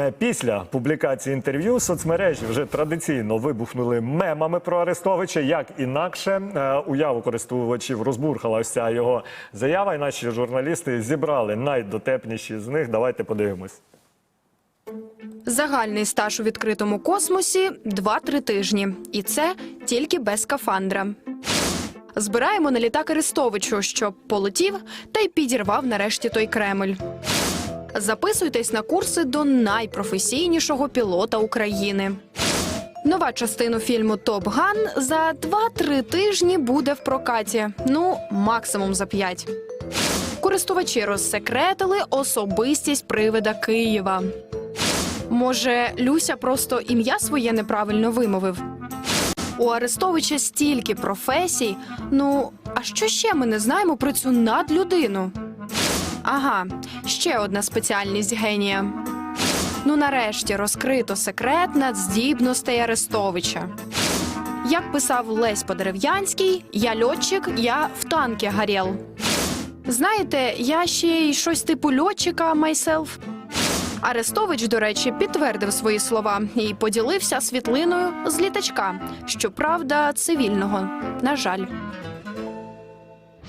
Е, Після публікації інтерв'ю соцмережі вже традиційно вибухнули мемами про Арестовича. Як інакше е, уяву користувачів розбурхала ось ця його заява, і наші журналісти зібрали найдотепніші з них. Давайте подивимось. Загальний стаж у відкритому космосі 2-3 тижні. І це тільки без скафандра. Збираємо на літак Арестовичу, щоб полетів та й підірвав нарешті той Кремль. Записуйтесь на курси до найпрофесійнішого пілота України. Нова частина фільму Топ Ган за 2-3 тижні буде в прокаті. Ну, максимум за 5. Користувачі розсекретили особистість привида Києва. Може, Люся просто ім'я своє неправильно вимовив. У Арестовича стільки професій. Ну, а що ще ми не знаємо про цю надлюдину? Ага, ще одна спеціальність генія. Ну, нарешті розкрито секрет надздібностей Арестовича. Як писав Лесь Подерев'янський, я льотчик, я в танки горел. Знаєте, я ще й щось типу льотчика myself. Арестович, до речі, підтвердив свої слова і поділився світлиною з літачка, щоправда, цивільного. На жаль.